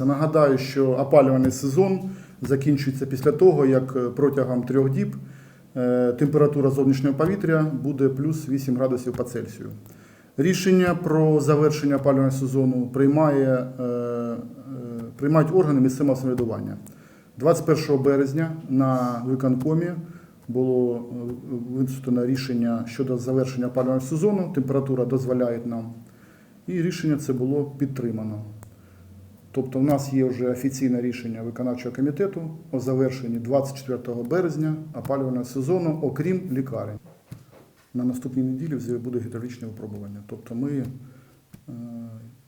Нагадаю, що опалювальний сезон закінчується після того, як е, протягом трьох діб е, температура зовнішнього повітря буде плюс 8 градусів по Цельсію. Рішення про завершення опалювального сезону приймає, е, приймають органи місцевого самоврядування. 21 березня на виконкомі було висунено рішення щодо завершення опалювального сезону. Температура дозволяє нам. І рішення це було підтримано. Тобто, в нас є вже офіційне рішення виконавчого комітету о завершенні 24 березня опалювального сезону, окрім лікарень. На наступній неділі буде гідравлічне випробування. Тобто ми е,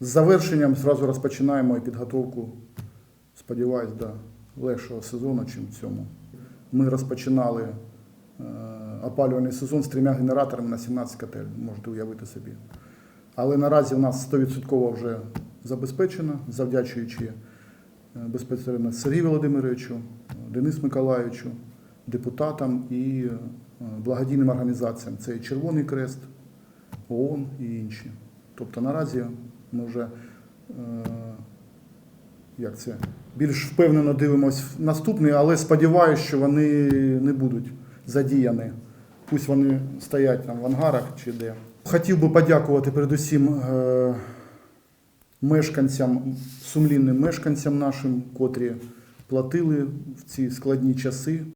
з завершенням зразу розпочинаємо і підготовку, сподіваюсь, до легшого сезону, чим в цьому. Ми розпочинали е, опалювальний сезон з трьома генераторами на 17 котель, можете уявити собі. Але наразі у нас 100% вже забезпечено, завдячуючи е, безпосередньо Сергію Володимировичу, Денису Миколаївичу, депутатам і е, благодійним організаціям. Це і Червоний Крест, ООН і інші. Тобто наразі ми вже е, як це, більш впевнено дивимося наступний, але сподіваюся, що вони не будуть задіяні. Пусть вони стоять там в ангарах чи де. Хотів би подякувати передусім е, мешканцям, сумлінним мешканцям нашим, котрі платили в ці складні часи.